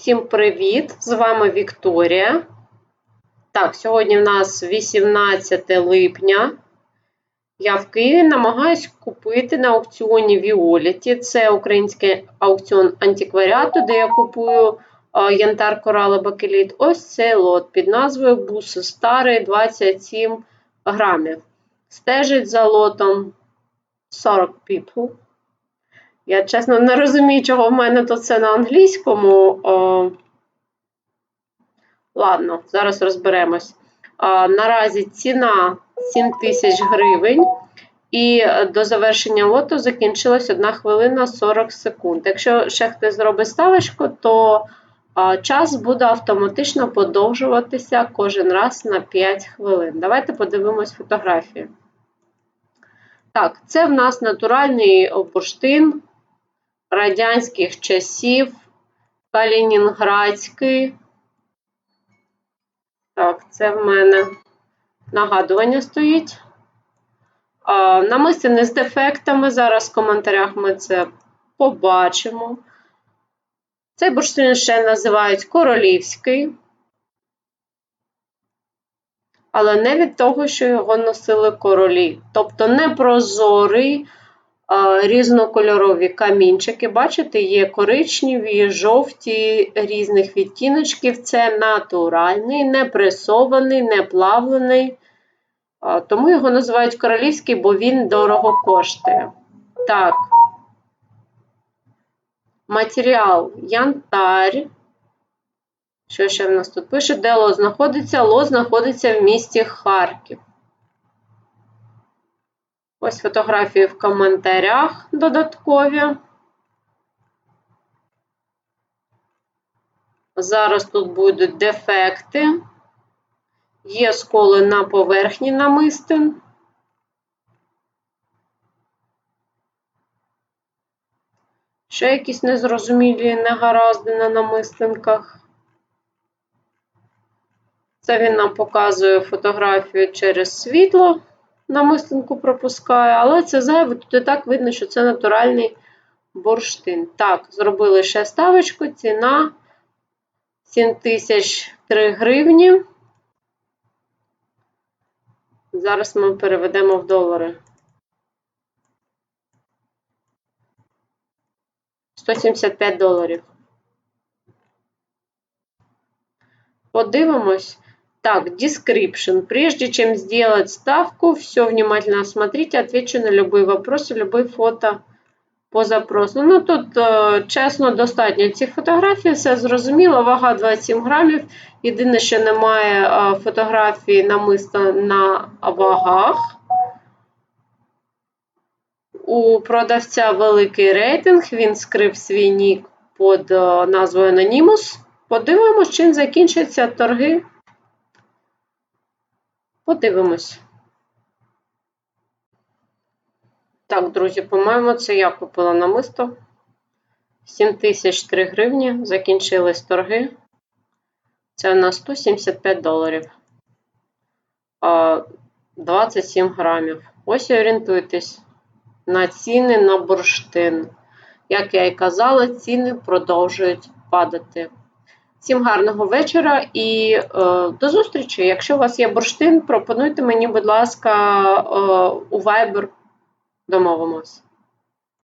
Всім привіт! З вами Вікторія. Так, сьогодні в нас 18 липня. Я в Києві намагаюсь купити на аукціоні Віоліті. Це український аукціон антикваріату, де я купую янтар корала бакеліт. Ось цей лот під назвою Буси Старий 27 грамів. Стежить за лотом 40 people. Я, чесно, не розумію, чого в мене тут це на англійському. О, Ладно, зараз розберемось. А, наразі ціна 7 тисяч гривень, і до завершення лоту закінчилась 1 хвилина 40 секунд. Якщо ще хтось зробить ставочку, то а, час буде автоматично подовжуватися кожен раз на 5 хвилин. Давайте подивимось фотографію. Так, це в нас натуральний бурштин радянських часів, Калінінградський. Так, це в мене нагадування стоїть. А, з дефектами. Зараз в коментарях ми це побачимо. Цей бурштин ще називають королівський, але не від того, що його носили королі. Тобто непрозорий, різнокольорові камінчики. Бачите, є коричневі, жовті різних відтіночків. Це натуральний, не пресований, не плавлений. Тому його називають королівський, бо він дорого коштує. Так, матеріал янтарь. Що ще в нас тут пише? Де ло знаходиться? Ло знаходиться в місті Харків. Ось фотографії в коментарях додаткові. Зараз тут будуть дефекти. Є сколи на поверхні намистин. Ще якісь незрозумілі негаразди на намистинках. Це він нам показує фотографію через світло намистинку пропускає, але це зайве, тут і так видно, що це натуральний бурштин. Так, зробили ще ставочку, ціна 7003 гривні. Зараз ми переведемо в долари. 175 доларів. Подивимось. Так, description. Прежде чем сделать ставку, все внимательно осмотрите, отвечу на любые вопросы, любые фото по запросу. Ну, тут, е, чесно, достатньо цих фотографій, все зрозуміло, вага 27 грамів. Єдине, що немає е, фотографії намиста на вагах. У продавця великий рейтинг, він скрив свій нік під е, назвою Anonymous. Подивимось, чим закінчаться торги. Подивимось. Так, друзі, по-моєму, це я купила намисто. 7003 гривні. Закінчились торги. Це на 175 доларів. 27 грамів. Ось і орієнтуйтесь на ціни на бурштин. Як я і казала, ціни продовжують падати. Всім гарного вечора і е, до зустрічі. Якщо у вас є бурштин, пропонуйте мені, будь ласка, е, у Viber домовимось.